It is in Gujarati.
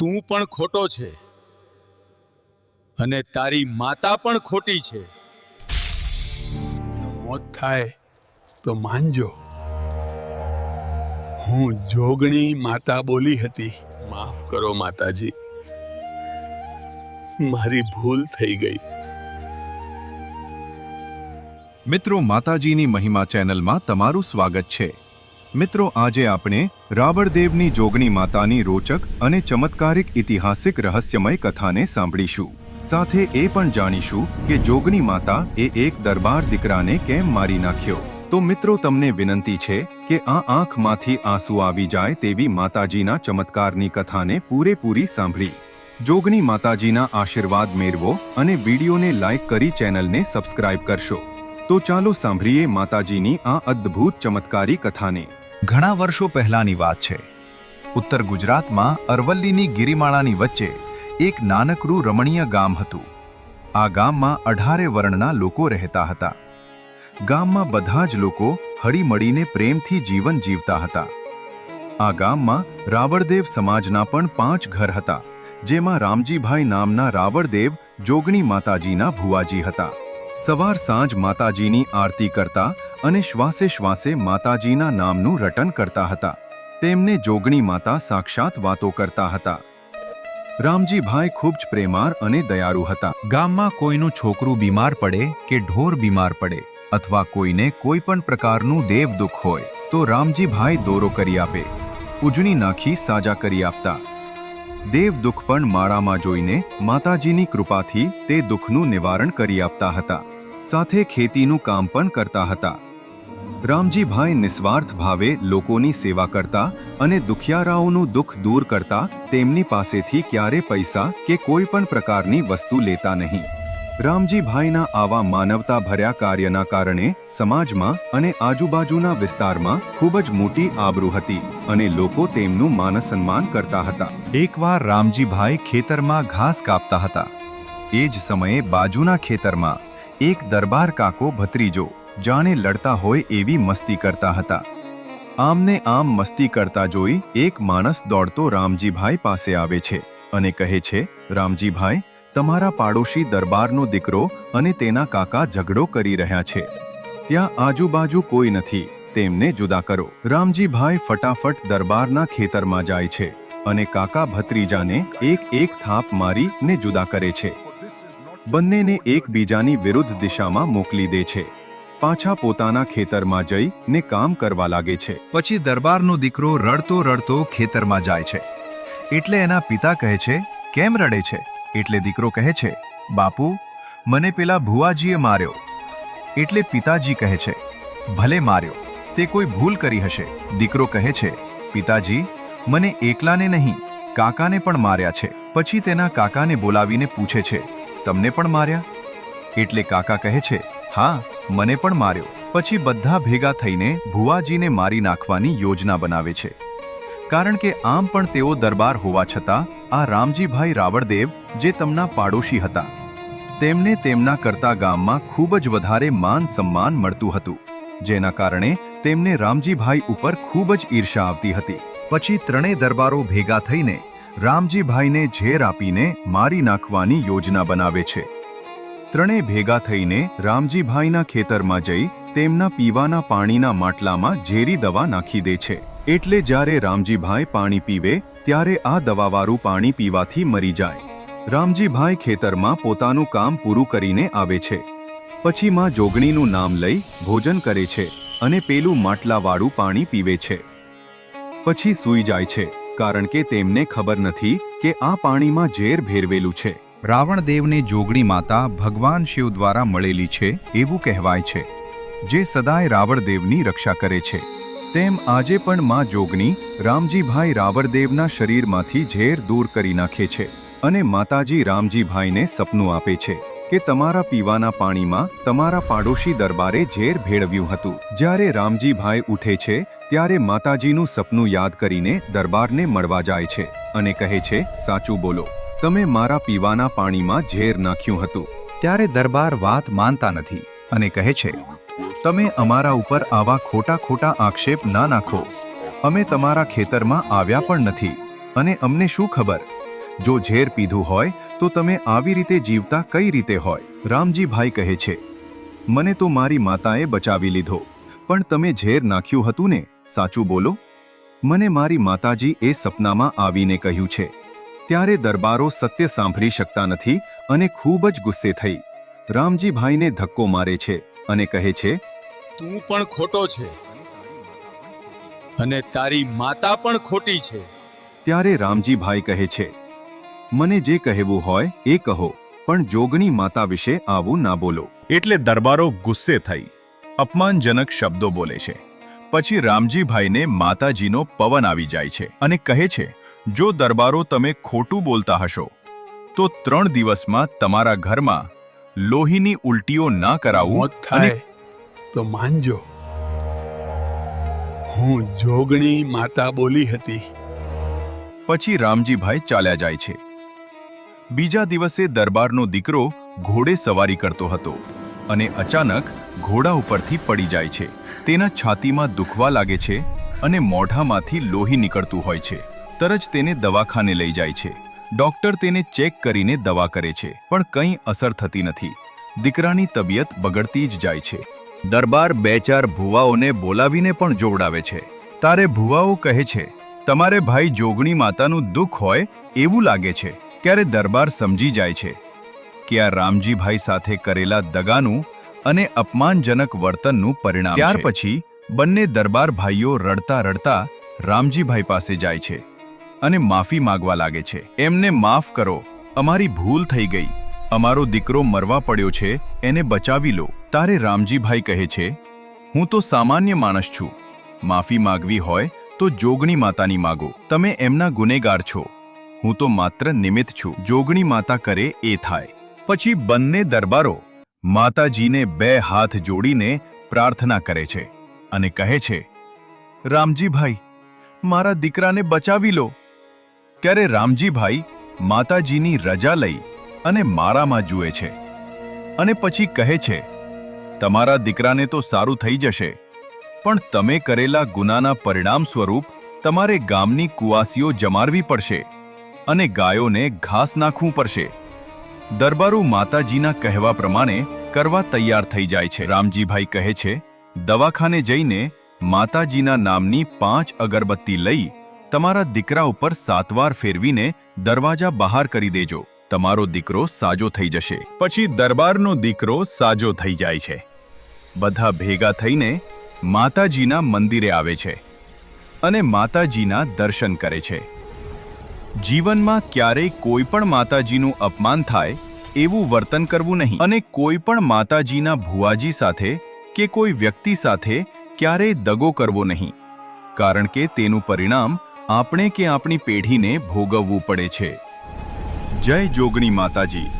તું પણ ખોટો છે. અને તારી માતા પણ ખોટી છે. મોત થાય તો માનજો. હું જોગણી માતા બોલી હતી. માફ કરો માતાજી. મારી ભૂલ થઈ ગઈ. મિત્રો, માતાજીની મહિમા ચેનલમાં તમારું સ્વાગત છે. મિત્રો, આજે આપણે રાવણદેવની જોગણી માતાની રોચક અને ચમત્કારિક ઐતિહાસિક રહસ્યમય કથાને સાંભળીશું. સાથે એ પણ જાણીશું કે જોગણી માતા એ એક દરબાર દીકરાને કેમ મારી નાખ્યો? તો મિત્રો, તમને વિનંતી છે કે આ આંખમાંથી આંસુ આવી જાય તેવી માતાજીના ચમત્કારની કથાને પૂરેપૂરી સાંભળી. જોગણી માતાજીના આશીર્વાદ મેળવો અને વિડીયોને લાઇક કરી ચેનલને સબસ્ક્રાઇબ કરશો. તો ચાલો સાંભળીએ માતાજીની આ અદ્ભુત ચમત્કારી કથાને. ઘણા વર્ષો પહેલાની વાત છે. ઉત્તર ગુજરાતમાં અરવલ્લીની ગિરિમાળાની વચ્ચે એક નાનકડું રમણીય ગામ હતું. આ ગામમાં અઢારે વર્ણના લોકો રહેતા હતા. ગામમાં બધા જ લોકો હળીમળીને પ્રેમથી જીવન જીવતા હતા. આ ગામમાં રાવળદેવ સમાજના પણ પાંચ ઘર હતા, જેમાં રામજીભાઈ નામના રાવળદેવ, જોગણી માતાજીના ભુવાજી હતા. સવાર સાંજ માતાજીની આરતી કરતા અને શ્વાસે શ્વાસે માતાજીના નામનું રટન કરતા હતા. તેમને જોગણી માતા સાક્ષાત વાતો કરતા હતા. રામજીભાઈ ખૂબ જ પ્રેમાર અને દયાળુ હતા. ગામમાં કોઈનું છોકરું બીમાર પડે કે ઢોર બીમાર પડે અથવા કોઈને કોઈ પણ પ્રકારનું દેવ દુઃખ હોય તો રામજીભાઈ દોરો કરી આપે. ઉજણી નાખી સાજા કરી આપતા. દેવ દુઃખ પણ માળામાં જોઈને માતાજીની કૃપાથી તે દુઃખનું નિવારણ કરી આપતા હતા. સાથે ખેતીનું કામ પણ કરતા હતા. રામજીભાઈ નિસ્વાર્થ ભાવે લોકોની સેવા કરતા અને દુખિયારાઓનું દુઃખ દૂર કરતા તેમની પાસેથી ક્યારે પૈસા કે કોઈ પણ પ્રકારની વસ્તુ લેતા નહીં. રામજીભાઈના આવા માનવતા ભર્યા કાર્યના કારણે સમાજમાં અને આજુબાજુના વિસ્તારમાં ખૂબ જ મોટી આબરૂ હતી અને લોકો તેમનું માન સન્માન કરતા હતા. એકવાર રામજીભાઈ ખેતરમાં ઘાસ કાપતા હતા. એ જ સમયે બાજુના ખેતરમાં એક દરબાર કાકો ભત્રીજો જાણે લડતા હોય એવી મસ્તી કરતા હતા. આમને આમ મસ્તી કરતા જોઈ એક માણસ દોડતો રામજીભાઈ પાસે આવે છે અને કહે છે, રામજીભાઈ તમારા પાડોશી દરબારનો દીકરો અને તેના કાકા ઝઘડો કરી રહ્યા છે. ત્યાં આજુબાજુ કોઈ નથી. તેમને જુદા કરો. રામજીભાઈ ફટાફટ દરબારના ખેતરમાં જાય છે અને કાકા ભત્રીજાને એક એક થાપ મારી ને જુદા કરે છે. બંનેને એકબીજાની વિરુદ્ધ દિશામાં મોકલી દે છે. પાછા પોતાના ખેતરમાં જઈ ને કામ કરવા લાગે છે. પછી દરબારનો દીકરો રડતો રડતો ખેતરમાં જાય છે. એટલે એના પિતા કહે છે, કેમ રડે છે? એટલે દીકરો કહે છે, બાપુ, મને પેલા ભુવાજીએ માર્યો. એટલે પિતાજી કહે છે, ભલે માર્યો, તે કોઈ ભૂલ કરી હશે. દીકરો કહે છે, પિતાજી, મને એકલાને નહીં, કાકાને પણ માર્યા છે. પછી તેના કાકાને બોલાવીને પૂછે છે, તમને પણ માર્યા? એટલે કાકા કહે છે, હા, મને પણ માર્યો. પછી બધા ભેગા થઈને ભુવાજીને મારી નાખવાની યોજના બનાવે છે. કારણ કે આમ પણ તેઓ દરબાર હોવા છતાં આ રામજીભાઈ રાવળદેવ જે તમના પાડોશી હતા, તેમને તેમના કરતા ગામમાં ખૂબ જ વધારે માન સન્માન મળતું હતું, જેના કારણે તેમને રામજીભાઈ ઉપર ખૂબ જ ઈર્ષા આવતી હતી. પછી ત્રણેય દરબારો ભેગા થઈને રામજીભાઈને ઝેર આપીને મારી નાખવાની યોજના બનાવે છે. ત્રણેય ભેગા થઈને રામજીભાઈના ખેતરમાં જઈ તેમના પીવાના પાણીના માટલામાં ઝેરી દવા નાખી દે છે. એટલે જ્યારે રામજીભાઈ પાણી પીવે, ત્યારે આ દવાવાળું પાણી પીવાથી મરી જાય. રામજીભાઈ ખેતરમાં પોતાનું કામ પૂરું કરીને આવે છે. પછી માં જોગણીનું નામ લઈ ભોજન કરે છે અને પેલું માટલાવાળું પાણી પીવે છે. પછી સૂઈ જાય છે, કારણ કે તેમને ખબર નથી કે આ પાણીમાં ઝેર ભેરવેલું છે. રાવણદેવને જોગણી માતા ભગવાન શિવ દ્વારા મળેલી છે એવું કહેવાય છે. જે સદાય રાવણદેવની રક્ષા કરે છે. તેમ આજે પણ માં જોગની, રામજીભાઈ રાવણદેવના શરીરમાંથી ઝેર દૂર કરી નાખે છે અને માતાજી રામજીભાઈને સપનું આપે છે કે તમારા પીવાના પાણીમાં તમારા પાડોશી દરબારે ઝેર ભેળવ્યું હતું. જ્યારે રામજીભાઈ ઉઠે છે, ત્યારે માતાજીનું સપનું યાદ કરીને દરબારને મળવા જાય છે અને કહે છે, સાચું બોલો, તમે મારા પીવાના પાણીમાં ઝેર નાખ્યું હતું. ત્યારે દરબાર વાત માનતા નથી અને કહે છે તમે અમારા ઉપર આવા ખોટા ખોટા આક્ષેપ ના નાખો. અમે તમારા ખેતરમાં આવ્યા પણ નથી. અને અમને શું ખબર? જો ઝેર પીધું હોય, તો તમે આવી રીતે જીવતા કઈ રીતે હોય? રામજીભાઈ કહે છે, મને તો મારી માતાએ બચાવી લીધો. પણ તમે ઝેર નાખ્યું હતું ને? સાચું બોલો. મને મારી માતાજી એ સપનામાં આવીને કહ્યું છે. ત્યારે દરબારો સત્ય સાંભળી શકતા નથી અને ખૂબ જ ગુસ્સે થઈ. રામજીભાઈને ધક્કો મારે છે અને કહે છે તું પણ ખોટો છે. અને તારી માતા પણ ખોટી છે. ત્યારે રામજીભાઈ કહે છે મને જે કહેવું હોય એ કહો પણ જોગણી માતા વિશે આવું ના બોલો. એટલે દરબારો ગુસ્સે થઈ અપમાનજનક શબ્દો બોલે છે. પછી રામજીભાઈને માતાજીનો પવન આવી જાય છે અને કહે છે જો દરબારો તમે ખોટું બોલતા હશો તો ત્રણ દિવસમાં તમારા ઘરમાં લોહીની ઉલટીઓ ના કરાવું અને થાય. તો માનજો, હું જોગણી માતા બોલી હતી. પછી રામજીભાઈ ચાલ્યા જાય છે. બીજા દિવસે દરબારનો દીકરો ઘોડે સવારી કરતો હતો અને અચાનક ઘોડા ઉપરથી પડી જાય છે. તેના છાતીમાં દુખવા લાગે છે અને મોઢામાંથી લોહી નીકળતું હોય છે. તરત તેને દવાખાને લઈ જાય છે. ડોક્ટર તેને ચેક કરીને દવા કરે છે, પણ કંઈ અસર થતી નથી. દીકરાની તબિયત બગડતી જ જાય છે. દરબાર બે ચાર ભુવાઓને બોલાવીને પણ જોવડાવે છે. તારે ભુવાઓ કહે છે તમારે ભાઈ જોગણી માતાનું દુઃખ હોય એવું લાગે છે ત્યારે દરબાર સમજી જાય છે. કે આ રામજીભાઈ સાથે કરેલા દગાનું અને અપમાનજનક વર્તનનું પરિણામ ત્યાર પછી બંને દરબાર ભાઈઓ રડતા રડતા રામજીભાઈ પાસે જાય છે અને માફી માંગવા લાગે છે. એમને માફ કરો અમારી ભૂલ થઈ ગઈ. અમારો દીકરો મરવા પડ્યો છે એને બચાવી લો. તારે રામજીભાઈ કહે છે, હું તો સામાન્ય માણસ છું. માફી માગવી હોય તો જોગણી માતાની માગો. તમે એમના ગુનેગાર છો. હું તો માત્ર નિમિત્ત છું. જોગણી માતા કરે એ થાય. પછી બંને દરબારો માતાજીને બે હાથ જોડીને પ્રાર્થના કરે છે અને કહે છે, રામજીભાઈ, મારા દીકરાને બચાવી લો. ત્યારે રામજીભાઈ માતાજીની રજા લઈ અને મારામાં જુએ છે અને પછી કહે છે તમારા દીકરાને તો સારું થઈ જશે. પણ તમે કરેલા ગુનાના પરિણામ સ્વરૂપ તમારે ગામની કુવાસીઓ જમારવી પડશે અને ગાયોને ઘાસ નાખવું પડશે. દરબારુ માતાજીના કહેવા પ્રમાણે કરવા તૈયાર થઈ જાય છે. રામજીભાઈ કહે છે, દવાખાને જઈને માતાજીના નામની પાંચ અગરબત્તી લઈ તમારા દીકરા ઉપર સાતવાર ફેરવીને દરવાજા બહાર કરી દેજો. તમારો દીકરો સાજો થઈ જશે. પછી દરબારનો દીકરો સાજો થઈ જાય છે. બધા ભેગા થઈને માતાજીના મંદિરે આવે છે અને માતાજીના દર્શન કરે છે. જીવનમાં ક્યારેય કોઈ પણ માતાજીનું અપમાન થાય એવું વર્તન કરવું નહીં. અને કોઈ પણ માતાજીના ભુવાજી સાથે કે કોઈ વ્યક્તિ સાથે ક્યારેય દગો કરવો નહીં. કારણ કે તેનું પરિણામ આપણે કે આપણી પેઢીને ભોગવવું પડે છે. જય જોગણી માતાજી.